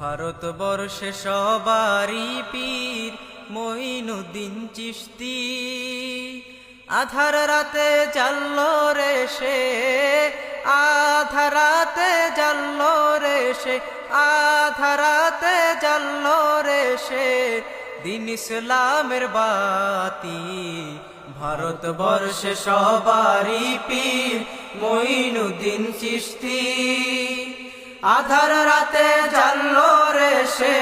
ভারতবর্ষে সবারই পীর মঈনুদ্দিন চিস্তি আধার রাতে জাল্ল রে সে আধার রাতে জাল্ল রে সে আধার রাতে জাল্ল রে সে দিন ইসলামের বাতি। ভারতবর্ষে সবারই পীর মঈনুদ্দিন চিস্তি আধার রাতে জানলো রে সে,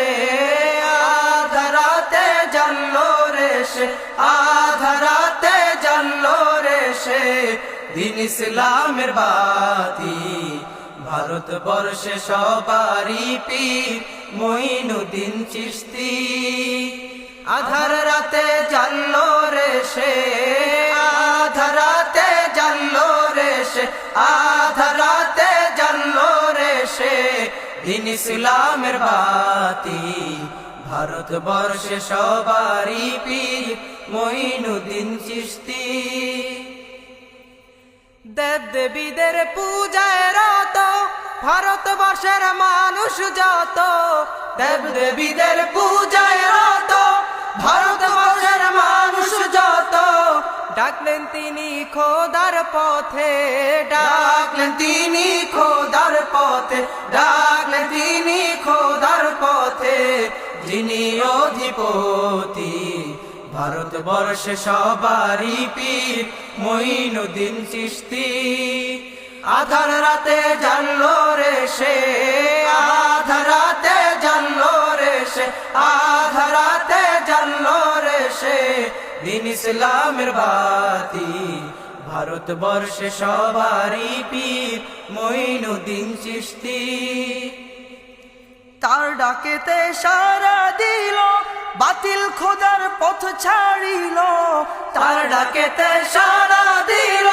আধার রাতে জানলো রে সে, আধার রাতে জানলো রে সে। দিন ইসলামের বাতি, ভারতবর্ষে সবারই পীর মঈনুদ্দিন চিস্তি আধার রাতে জানলো রে সে ইসলামের বাতি, ভারতবর্ষে সবারই পীর মঈনুদ্দিন চিস্তি দেব দেবীদের পূজায় রত, ভারতবর্ষের মানুষ যত। দেব দেবীদের পূজায় রত, ভারতবর্ষের মানুষ যত। ডাকলেন তিনি খোদার পথে, ডাকলেন তিনি খোদার পথে, ডাকলেন তিনি খোদার পথে। যিনি অধিপতি, ভারতবর্ষে সবারই পীর মঈনুদ্দিন চিস্তি আধার রাতে জানলো রে সে দিন ইসলামের বাতি। ভারতবর্ষে সবারই পীর মঈনুদ্দিন চিস্তি তার ডাকেতে সারা দিল, বাতিল খোদার পথ ছাড়িল। তার ডাকেতে সারা দিল,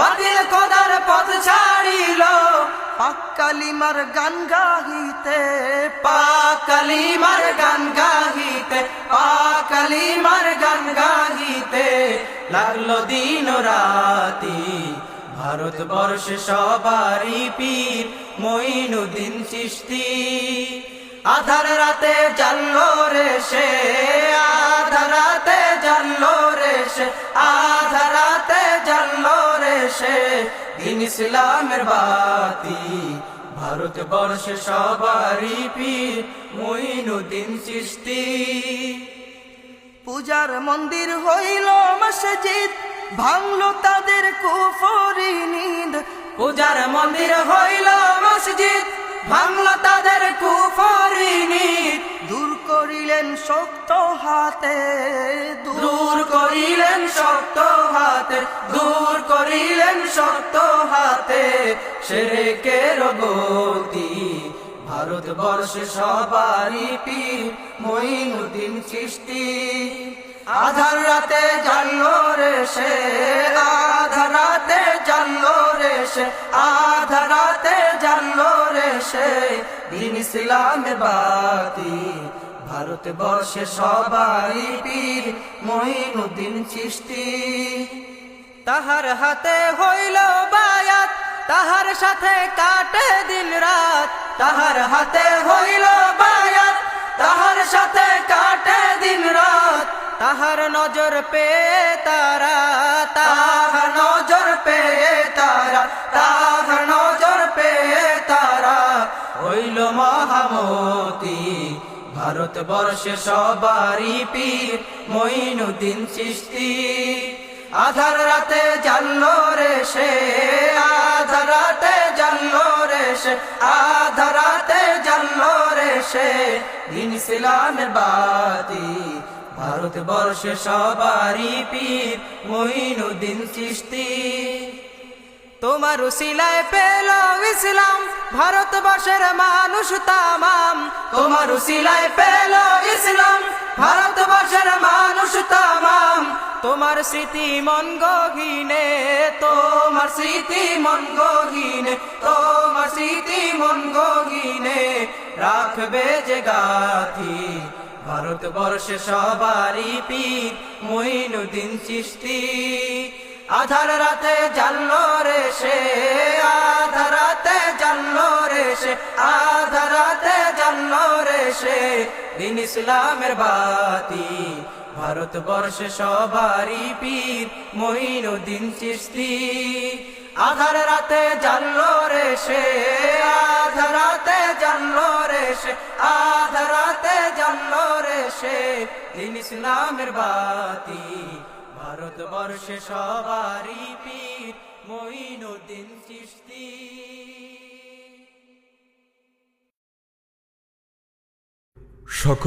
বাতিল খোদার পথ ছাড়িল। পাক্কালিমার গান গাহিতে পাকালিমার গান গাহিতে পাকালিমার গান গাহিতে লাগল দিন রাতি। ভারতবর্ষে সবারই পীর মঈনুদ্দিন সৃষ্টি আধার রাতে জানলো রে সে, আধার রাতে জানলো রে সে, আধার রাতে জানলো রে সে, দিন ইসলামের বাতি। ভারতবর্ষে সবারই পীর মঈনুদ্দিন সৃষ্টি পূজার মন্দির হইল মসজিদ ভাঙলো তাদের কুফরি নিদ। পূজার মন্দির হইল মসজিদ ভাঙল তাদের কুফরিনি দূর করিলেন শক্ত হাতে দূর করিলেন শক্ত হাতে দূর করিলেন শক্ত হাতে সেরেকের গতি। ভারতবর্ষে সবারই পীর মঈনুদ্দিন চিস্তি আধার রাতে জানলো রে সে, আধার রাতে জানলো রে সে, আধার রাতে জানলো রে সে, দিন ইসলামের বাতি। ভারতবর্ষে সবারই পীর মঈনুদ্দিন সৃষ্টি তাহার হাতে হইল বায়াত তাহার সাথে কাটে দিন রাত, তাহার হাতে হইল বায়াত, তাহার সাথে কাটে দিন রাত। তাহার নজর পে তারা, তাহার নজর পে তারা, তাহার নজর পে তারা। হইল মহামতি, ভারতবর্ষে সবারই পীর মঈনুদ্দিন সৃষ্টি আধার রাতে জানলো রে সে রাতে জানলো রে সে আধার রাতে জানলো রে সে। দিন ইসলামের বাতি, ভারতবর্ষে সবারই পীর মঈনুদ্দিন চিস্তি তোমার উসিলায় পেল ইসলাম, ভারতবর্ষের মানুষ তামাম। তোমার উসিলায় পেল ইসলাম, ভারতবর্ষের মানুষ তামাম। তোমার স্মৃতি মন গহীনে, তোমার স্মৃতি মন গহীনে, তোমার স্মৃতি মন গহীনে। রাখবে যে গাথি ভারতবর্ষে সবারই পীর মঈনুদ্দিন চিস্তি আধার রাতে জানলো রে সে, আধার রাতে জানলো রে সে, আধার রাতে জানলো সে, দিন ইসলামের বাতি। ভারতবর্ষে সবারই পীর মঈনুদ্দিন চিস্তি আধার রাতে জানলো রে সে, আধার রাতে জানলো রে সে, আধার রাতে জানলো রে সে দিন ইসলামের বাতি। ভারতবর্ষে সবারই পীর মঈনুদ্দিন চিস্তি